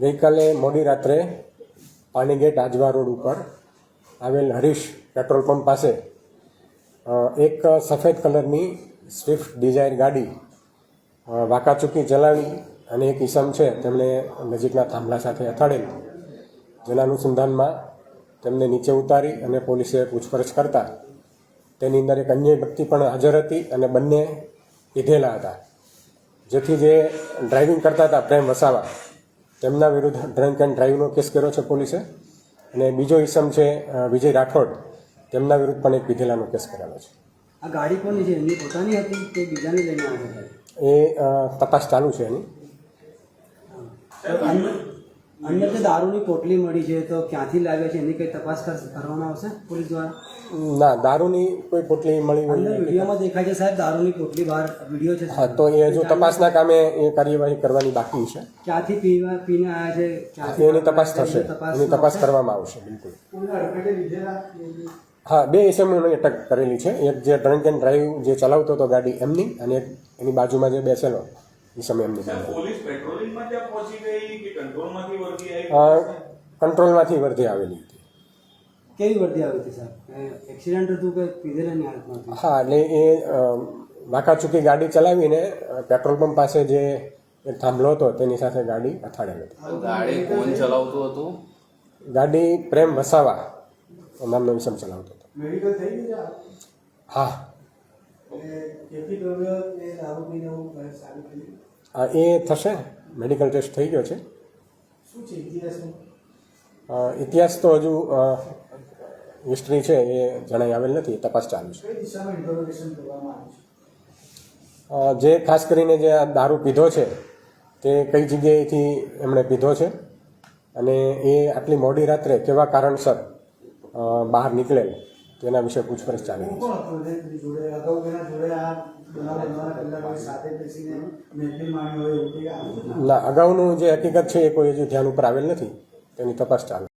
ગઈકાલે મોડી રાત્રે પાણીગેટ આજવા રોડ ઉપર આવેલ હરીશ પેટ્રોલ પંપ પાસે એક સફેદ કલરની સ્વિફ્ટ ડિઝાયર ગાડી વાંકાચૂકી ચલાવી અને એક ઈસમ છે તેમણે નજીકના થાંભલા સાથે અથાડેલ. જેના અનુસંધાનમાં તેમને નીચે ઉતારી અને પોલીસે પૂછપરછ કરતા તેની અંદર એક અન્ય વ્યક્તિ પણ હાજર હતી અને બંને પીધેલા હતા. જેથી જે ડ્રાઇવિંગ કરતા હતા પ્રેમ વસાવા તેમના વિરુદ્ધ ડ્રંક એન્ડ ડ્રાઈવનો કેસ કર્યો છે પોલીસે. અને બીજો ઈસમ છે વિજય રાઠોડ. તેમના વિરુદ્ધ પણ એક પીધેલાનો કેસ કરેલો છે. આ ગાડી કોની છે? એમની પોતાની હતી કે બીજાની લઈને આવી એ તપાસ ચાલુ છે એની. જે દારૂની પોટલી મળી છે તો ક્યાંથી લાવ્યા છે એની કઈ તપાસ કરવામાં આવશે પોલીસ દ્વારા? ના દારૂની કોઈ પોટલી મળી અંદર હોય વિડીયોમાં દેખાય છે સાહેબ દારૂની પોટલી બહાર વીડિયો છે. હા તો એ હજુ તપાસના કામે એ કાર્યવાહી કરવાની બાકી છે. ક્યાંથી પીવા પીને આવ્યા છે ક્યાંથી એની તપાસ થશે. એની તપાસ કરવામાં આવશે બિલકુલ. હા બે એસએમઓની અટક કરેલી છે. એક જે ડ્રંક એન્ડ ડ્રાઈવ જે ચલાવતો હતો ગાડી એમની અને એક એની બાજુમાં જે બેસેલો. એ સમય એમની પોલીસ પેટ્રોલિંગમાં ત્યાં પહોંચી ગઈ કે કંટ્રોલમાંથી વળગી આવી? કંટ્રોલમાંથી વર્ધી આવેલી હતી. કેવી વર્ધી આવી હતી સાહેબ? એક્સિડન્ટ હતું કે પીધેલાની હાલતમાં હતું હા એટલે એ વાંકાચૂકી ગાડી ચલાવીને પેટ્રોલ પંપ પાસે જે એક થાંભલો હતો તેની સાથે ગાડી અથાડેલ હતી. ગાડી કોણ ચલાવતું હતું? ગાડી પ્રેમ વસાવા નામનો વિષમ ચલાવતો હતો. મેડિકલ થઈ ગયું હા. કેટલી દ્રવ્ય એ દારૂ પીને હું સારું આ એ થશે. મેડિકલ ટેસ્ટ થઈ ગયો છે. ઇતિહાસ? તો હજુ હિસ્ટ્રી છે એ જણાઈ આવેલ નથી તપાસ ચાલુ છે. જે ખાસ કરીને જે આ દારૂ પીધો છે તે કઈ જગ્યાએથી એમણે પીધો છે અને એ આટલી મોડી રાત્રે કેવા કારણસર બહાર નીકળેલ? તેના વિશે પૂછપરછ ચાલી રહી છે. ના અગાઉનું જે હકીકત છે એ કોઈ હજુ ધ્યાન ઉપર આવેલ નથી. તેની તપાસ ચાલુ.